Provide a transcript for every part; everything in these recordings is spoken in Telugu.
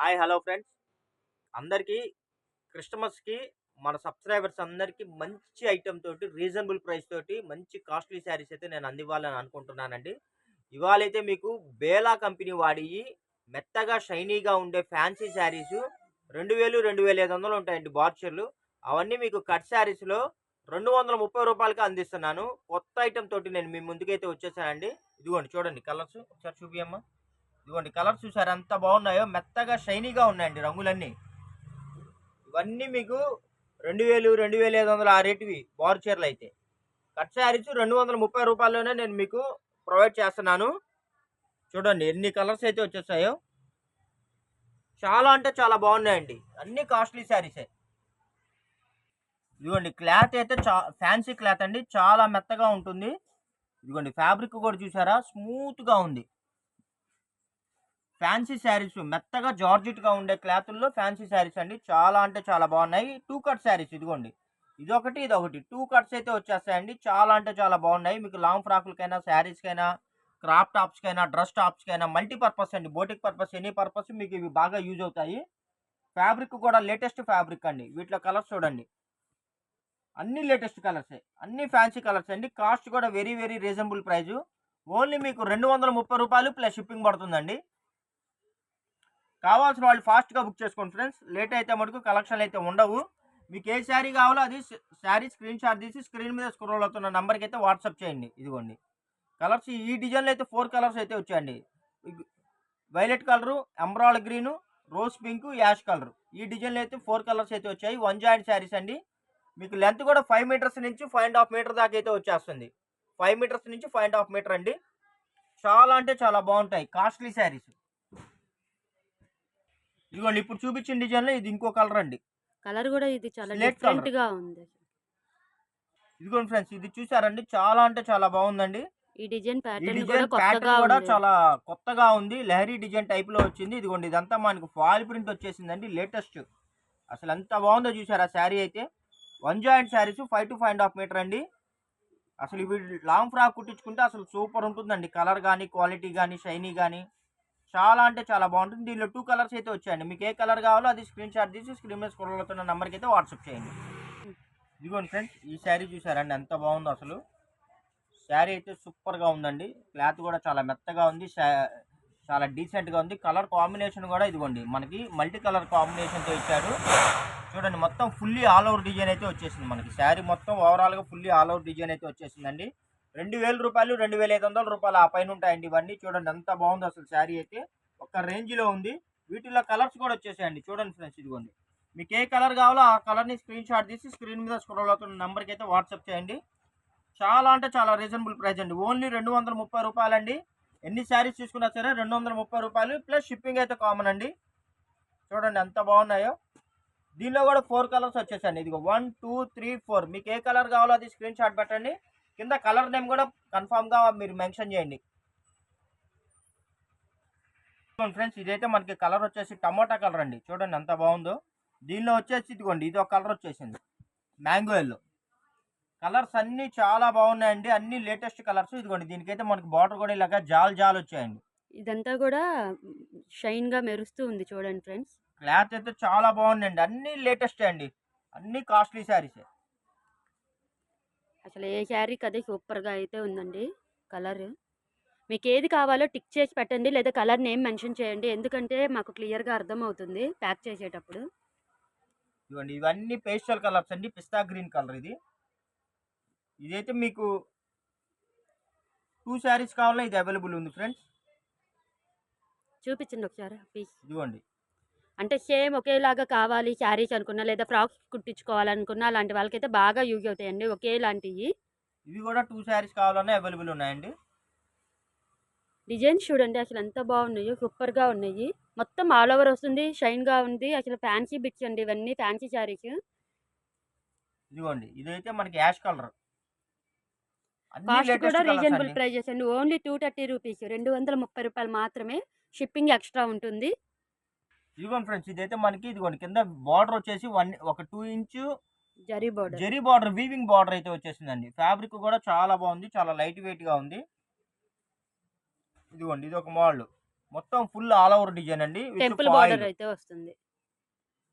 Hi hello friends. అందరికీ క్రిస్టమస్కి మన సబ్స్క్రైబర్స్ అందరికీ మంచి ఐటెం తోటి రీజనబుల్ ప్రైస్ తోటి మంచి కాస్ట్లీ శారీస్ అయితే నేను అందివ్వాలని అనుకుంటున్నానండి. ఇవాళ అయితే మీకు బేలా కంపెనీ వాడి మెత్తగా షైనీగా ఉండే ఫ్యాన్సీ శారీస్ రెండు వేలు రెండు వేల ఐదు వందలు ఉంటాయండి బార్చర్లు. అవన్నీ మీకు కట్ శారీస్లో రెండు వందల ముప్పై రూపాయలకి అందిస్తున్నాను. కొత్త ఐటెం తోటి నేను మీ ముందుకైతే వచ్చేసానండి. ఇదిగోండి చూడండి కలర్స్. ఒకసారి చూపియమ్మా ఇదిగోండి కలర్స్ చూసారు? ఎంత బాగున్నాయో? మెత్తగా షైనీగా ఉన్నాయండి రంగులన్నీ. ఇవన్నీ మీకు రెండు వేలు రెండు వేల ఐదు వందల ఆ రేటువి బార్ చీరలు అయితే. కట్ శారీస్ రెండు వందల ముప్పై రూపాయల్లోనే నేను మీకు ప్రొవైడ్ చేస్తున్నాను. చూడండి ఎన్ని కలర్స్ అయితే వచ్చేసాయో. చాలా అంటే చాలా బాగున్నాయండి. అన్ని కాస్ట్లీ శారీసే. ఇదిగోండి క్లాత్ అయితే చా ఫ్యాన్సీ క్లాత్ అండి. చాలా మెత్తగా ఉంటుంది. ఇదిగోండి ఫ్యాబ్రిక్ కూడా చూసారా? స్మూత్గా ఉంది. ఫ్యాన్సీ శారీస్ మెత్తగా జార్జెట్గా ఉండే క్లాతుల్లో ఫ్యాన్సీ శారీస్ అండి. చాలా అంటే చాలా బాగున్నాయి. టూ కట్ శారీస్ ఇదిగోండి. ఇదొకటి ఇదొకటి. టూ కట్స్ అయితే వచ్చేస్తాయండి. చాలా అంటే చాలా బాగున్నాయి. మీకు లాంగ్ ఫ్రాకులకైనా శారీస్కైనా క్రాప్ టాప్స్కైనా డ్రెస్ టాప్స్కైనా మల్టీపర్పస్ అండి. బోటిక్ పర్పస్ ఎనీ పర్పస్ మీకు ఇవి బాగా యూజ్ అవుతాయి. ఫ్యాబ్రిక్ కూడా లేటెస్ట్ ఫ్యాబ్రిక్ అండి. వీటిలో కలర్స్ చూడండి. అన్ని లేటెస్ట్ కలర్సే. అన్ని ఫ్యాన్సీ కలర్స్ అండి. కాస్ట్ కూడా very very reasonable price. Only మీకు రెండు వందల ముప్పై రూపాయలు ప్లస్ షిప్పింగ్ పడుతుందండి. కావాల్సిన వాళ్ళు ఫాస్ట్గా బుక్ చేసుకోండి ఫ్రెండ్స్. లేట్ అయితే మటుకు కలెక్షన్ అయితే ఉండవు. మీకు ఏ శారీ కావాలో అది శారీ స్క్రీన్ షాట్ తీసి స్క్రీన్ మీద స్క్రోల్ అవుతున్న నెంబర్కి అయితే వాట్సాప్ చేయండి. ఇదిగోండి. కలర్స్ ఈ డిజైన్లో అయితే ఫోర్ కలర్స్ అయితే వచ్చాయండి. Violet colour embroidered green rose pink ash colour. ఈ డిజైన్లో అయితే ఫోర్ కలర్స్ అయితే వచ్చాయి. వన్ జాయింట్ శారీస్ అండి. మీకు లెంత్ కూడా ఫైవ్ మీటర్స్ నుంచి ఫైవ్ అండ్ హాఫ్ మీటర్ దాకా అయితే వచ్చేస్తుంది. ఫైవ్ మీటర్స్ నుంచి ఫైవ్ అండ్ హాఫ్ మీటర్ అండి. చాలా అంటే చాలా బాగుంటాయి. Costly saris. ఇదిగోండి ఇప్పుడు చూపించిన డిజైన్లో ఇది ఇంకో కలర్ అండి. కలర్ కూడా ఇది చాలా డిఫరెంట్. గా ఉంది. ఇదిగోండి ఫ్రెండ్స్ ఇది చూసారండి చాలా అంటే చాలా బాగుందండి. ఈ డిజైన్ ప్యాటర్న్ కూడా డిజైన్ కొత్తగా కూడా చాలా కొత్తగా ఉంది. లహరీ డిజైన్ టైప్లో వచ్చింది. ఇదిగోండి ఇదంతా మనకు ఫాల్ ప్రింట్ వచ్చేసిందండి లేటెస్ట్. అసలు ఎంత బాగుందో చూసారా శారీ అయితే. One joint saris five to five and half metre అండి. అసలు ఇవి లాంగ్ ఫ్రాక్ కుట్టించుకుంటే అసలు సూపర్ ఉంటుందండి. కలర్ కానీ క్వాలిటీ కానీ షైనీ కానీ. చాలా అంటే చాలా బాగుంటుంది. దీనిలో టూ కలర్స్ అయితే వచ్చాయండి. మీకు ఏ కలర్ కావాలో అది స్క్రీన్ షాట్ తీసి స్క్రీన్ మీద స్క్రోల్ అవుతున్న నెంబర్కి అయితే వాట్సాప్ చేయండి. ఇదిగోండి ఫ్రెండ్స్ ఈ శారీ చూసారండి ఎంత బాగుందో అసలు. శారీ అయితే సూపర్గా ఉందండి. క్లాత్ కూడా చాలా మెత్తగా ఉంది. చాలా డీసెంట్గా ఉంది. కలర్ కాంబినేషన్ కూడా ఇదిగోండి. మనకి మల్టీ కలర్ కాంబినేషన్తో ఇచ్చాడు చూడండి మొత్తం ఫుల్లీ ఆల్ ఓవర్ డిజైన్ అయితే వచ్చేసింది మనకి. శారీ మొత్తం ఓవరాల్గా ఫుల్లీ ఆల్ ఓవర్ డిజైన్ అయితే వచ్చేసిందండి. రెండు వేల రూపాయలు రెండు వేల ఐదు వందల రూపాయలు ఆ పైన ఉంటాయండి ఇవన్నీ. చూడండి ఎంత బాగుందో అసలు శారీ అయితే. ఒక రేంజ్లో ఉంది. వీటిలో కలర్స్ కూడా వచ్చేసాయండి. చూడండి ఫ్రెండ్స్ ఇదిగోండి. మీకు ఏ కలర్ కావాలో ఆ కలర్ని స్క్రీన్ షాట్ తీసి స్క్రీన్ మీద స్క్రోల్ అవుతున్న నెంబర్కి అయితే వాట్సాప్ చేయండి. చాలా అంటే చాలా రీజనబుల్ ప్రైస్ అండి. ఓన్లీ రెండు వందల ముప్పై రూపాయలండి. ఎన్ని శారీస్ తీసుకున్నా సరే రెండు వందల ముప్పై రూపాయలు ప్లస్ షిప్పింగ్ అయితే కామన్ అండి. చూడండి ఎంత బాగున్నాయో. దీనిలో కూడా ఫోర్ కలర్స్ వచ్చేసండి ఇదిగో వన్ టూ త్రీ ఫోర్. మీకు ఏ కలర్ కావాలో అది స్క్రీన్ షాట్ పెట్టండి. కింద కలర్ నేమ్ కూడా కన్ఫామ్గా మీరు మెన్షన్ చేయండి. ఫ్రెండ్స్ ఇదైతే మనకి కలర్ వచ్చేసి టమోటా కలర్ అండి. చూడండి ఎంత బాగుందో. దీనిలో వచ్చేసి ఇదిగోండి ఇది ఒక కలర్ వచ్చేసింది. మ్యాంగో ఎల్లో కలర్స్ అన్నీ చాలా బాగున్నాయండి. అన్ని లేటెస్ట్ కలర్స్ ఇదిగోండి దీనికైతే మనకి బార్డర్ కూడా ఇలాగా జాల్ జాల్ వచ్చాయండి. ఇదంతా కూడా షైన్గా మెరుస్తూ ఉంది చూడండి ఫ్రెండ్స్ క్లాత్ అయితే చాలా బాగుందండి. అన్ని లేటెస్ట్ అండి. అన్ని కాస్ట్లీ శారీసే అసలు ఏ శారీకి అదే సూపర్గా అయితే ఉందండి కలర్. మీకు ఏది కావాలో టిక్ చేసి పెట్టండి లేదా కలర్ నేమ్ మెన్షన్ చేయండి. ఎందుకంటే మాకు క్లియర్గా అర్థం అవుతుంది ప్యాక్ చేసేటప్పుడు. ఇదిగోండి ఇవన్నీ పేస్టల్ కలర్స్ అండి. పిస్తా గ్రీన్ కలర్ ఇది. ఇదైతే మీకు టూ శారీస్ కావాలన్నా ఇది అవైలబుల్ ఉంది ఫ్రెండ్స్. చూపించండి ఒకసారి ప్లీజ్. ఇదిగోండి. అంటే సేమ్ ఒకేలాగా కావాలి శారీస్ అనుకున్నా లేదా ఫ్రాక్స్ కుట్టించుకోవాలనుకున్నా అలాంటి వాళ్ళకైతే బాగా యూజ్ అవుతాయండి ఒకేలాంటివి ఇవి కూడా టూ శారీస్ కావాలన్నా అవైలబుల్ ఉన్నాయండి. డిజైన్స్ చూడండి అసలు ఎంత బాగున్నాయో సూపర్గా ఉన్నాయి. మొత్తం ఆల్ ఓవర్ వస్తుంది షైన్గా ఉంది అసలు ఫ్యాన్సీ బిట్స్ అండి ఇవన్నీ ఫ్యాన్సీ శారీస్. ఇదిగోండి ఇదైతే మనకి యాష్ కలర్. కాస్ట్ కూడా రీజనబుల్ ప్రైజెస్ అండి. ఓన్లీ టూ థర్టీ రూపీస్ రెండు వందల ముప్పై రూపాయలు మాత్రమే షిప్పింగ్ ఎక్స్ట్రా ఉంటుంది. ఇదిగోండి ఫ్రెండ్స్ ఇదైతే మనకి ఇదిగోండి కింద బార్డర్ వచ్చేసి వన్ ఒక two inch zari border zari border weaving border అయితే వచ్చేసిందండి. ఫ్యాబ్రిక్ కూడా చాలా బాగుంది చాలా లైట్ వెయిట్గా ఉంది. ఇదిగోండి ఇది ఒక మోడల్ మొత్తం ఫుల్ ఆల్ ఓవర్ డిజైన్ అండి టెంపుల్. బార్డర్ అయితే వస్తుంది.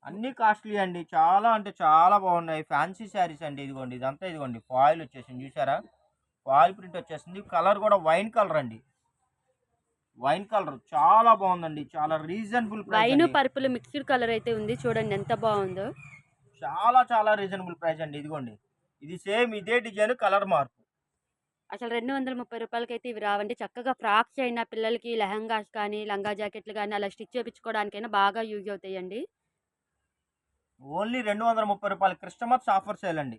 అన్ని కాస్ట్లీ అండి చాలా అంటే చాలా బాగున్నాయి. ఫ్యాన్సీ శారీస్ అండి ఇదిగోండి ఇదంతా ఇదిగోండి ఫాయిల్ వచ్చేసింది చూసారా? ఫాయిల్ ప్రింట్ వచ్చేసింది కలర్ కూడా వైన్ కలర్ అండి. వైన్ కలర్ చాలా బాగుందండి. చాలా reasonable wine purple mixed colour అయితే ఉంది. చూడండి ఎంత బాగుందో. చాలా చాలా రీజనబుల్ ప్రైస్ అండి. ఇదిగోండి. ఇది సేమ్ ఇదే డిజైన్ కలర్ మార్పు. అసలు రెండు వందల ముప్పై రూపాయలకి అయితే ఇవి రావండి. చక్కగా ఫ్రాక్స్ అయినా పిల్లలకి లెహంగాస్ కానీ లంగా జాకెట్లు కానీ అలా స్టిచ్ చేయించుకోవడానికైనా బాగా యూజ్ అవుతాయండి. ఓన్లీ రెండు వందల ముప్పై రూపాయలు క్రిస్టమస్ ఆఫర్ సేల్ అండి.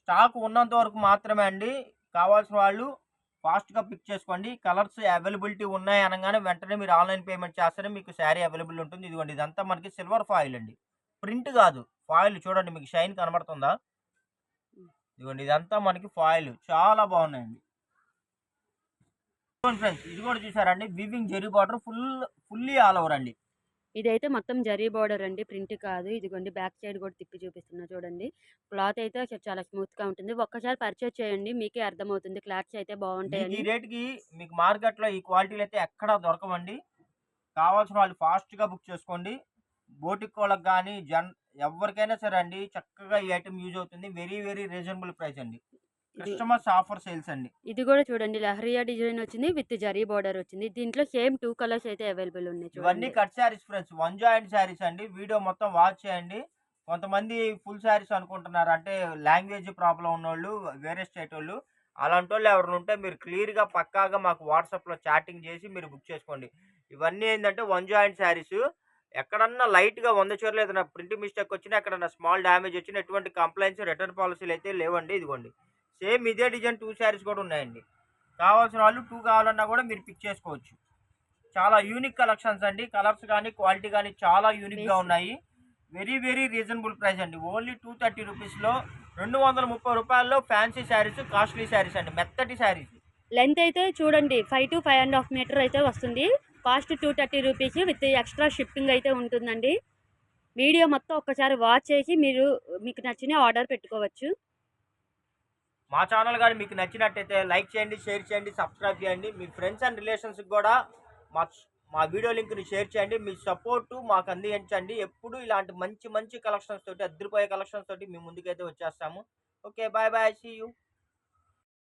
స్టాక్ ఉన్నంత వరకు మాత్రమే అండి. కావాల్సిన వాళ్ళు ఫాస్ట్గా పిక్ చేసుకోండి. కలర్స్ అవైలబిలిటీ ఉన్నాయి అనగానే వెంటనే మీరు ఆన్లైన్ పేమెంట్ చేస్తేనే మీకు శారీ అవైలబుల్ ఉంటుంది. ఇదిగోండి ఇదంతా మనకి సిల్వర్ ఫాయిల్ అండి. ప్రింట్ కాదు ఫాయిల్ చూడండి మీకు షైన్ కనబడుతుందా? ఇదిగోండి ఇదంతా మనకి ఫాయిల్ చాలా బాగున్నాయండి. ఫ్రెండ్స్ ఇది కూడా చూసారండి weaving zari border full fully all over అండి. ఇదైతే మొత్తం జరీ బార్డర్ అండి. ప్రింట్ కాదు. ఇదిగోండి బ్యాక్ సైడ్ కూడా తిప్పి చూపిస్తున్నా చూడండి. క్లాత్ అయితే చాలా స్మూత్గా ఉంటుంది. ఒక్కసారి పర్చేస్ చేయండి మీకే అర్థమవుతుంది. క్లాత్స్ అయితే మీకు బాగుంటాయని. ఈ రేట్కి మీకు మార్కెట్లో ఈ క్వాలిటీలు అయితే ఎక్కడా దొరకవండి. కావాల్సిన వాళ్ళు ఫాస్ట్గా బుక్ చేసుకోండి. బోటిక్ వాళ్ళకి కానీ జన్ ఎవరికైనా సరే అండి చక్కగా ఈ ఐటమ్ యూజ్ అవుతుంది. వెరీ వెరీ రీజనబుల్ ప్రైస్ అండి. కస్టమర్స్ ఆఫర్ సేల్స్ అండి. ఇది కూడా చూడండి లహరియా డిజైన్ వచ్చింది విత్ జరీ బార్డర్ వచ్చింది. దీంట్లో సేమ్ టూ కలర్స్ అయితే అవైలబుల్ ఉన్నాయి ఇవన్నీ cut saris friends one joint saris అండి. వీడియో మొత్తం వాచ్ చేయండి. కొంతమంది ఫుల్ శారీస్ అనుకుంటున్నారు. అంటే లాంగ్వేజ్ ప్రాబ్లం ఉన్నోళ్ళు వేరే స్టేట్ వాళ్ళు. అలాంటి వాళ్ళు ఎవరైనా ఉంటే మీరు క్లియర్గా పక్కాగా మాకు వాట్సాప్లో చాటింగ్ చేసి మీరు బుక్ చేసుకోండి. ఇవన్నీ ఏంటంటే వన్ జాయింట్ శారీస్. ఎక్కడన్నా లైట్గా వంద చీరలు ఏదైనా ప్రింట్ మిస్టేక్ వచ్చినా ఎక్కడన్నా స్మాల్ డ్యామేజ్ వచ్చినా ఎటువంటి కంప్లైంట్స్ రిటర్న్ పాలసీలు అయితే లేవండి. ఇదిగోండి. సేమ్ ఇదే డిజైన్ టూ శారీస్ కూడా ఉన్నాయండి. కావాల్సిన వాళ్ళు టూ కావాలన్నా కూడా మీరు పిక్ చేసుకోవచ్చు. చాలా యూనిక్ కలెక్షన్స్ అండి. కలర్స్ కానీ క్వాలిటీ కానీ చాలా యూనిక్గా ఉన్నాయి. వెరీ వెరీ రీజనబుల్ ప్రైస్ అండి. ఓన్లీ టూ థర్టీ రూపీస్లో రెండు వందల ముప్పై రూపాయల్లో ఫ్యాన్సీ శారీస్ కాస్ట్లీ శారీస్ అండి. మెత్తటి శారీస్. లెంత్ అయితే చూడండి. Five to five and half meter అయితే వస్తుంది. Cost two thirty rupees with extra shipping అయితే ఉంటుందండి. వీడియో మొత్తం ఒక్కసారి వాచ్ చేసి మీరు మీకు నచ్చిన ఆర్డర్ పెట్టుకోవచ్చు. మా ఛానల్ కానీ మీకు నచ్చినట్టయితే లైక్ చేయండి షేర్ చేయండి సబ్స్క్రైబ్ చేయండి. మీ ఫ్రెండ్స్ అండ్ రిలేషన్స్కి కూడా మా మా వీడియో లింక్ని షేర్ చేయండి. మీ సపోర్టు మాకు అందించండి. ఎప్పుడు ఇలాంటి మంచి మంచి కలెక్షన్స్ తోటి అద్దరిపోయే కలెక్షన్స్ తోటి మీ ముందుకైతే వచ్చేస్తాము. Okay bye bye see you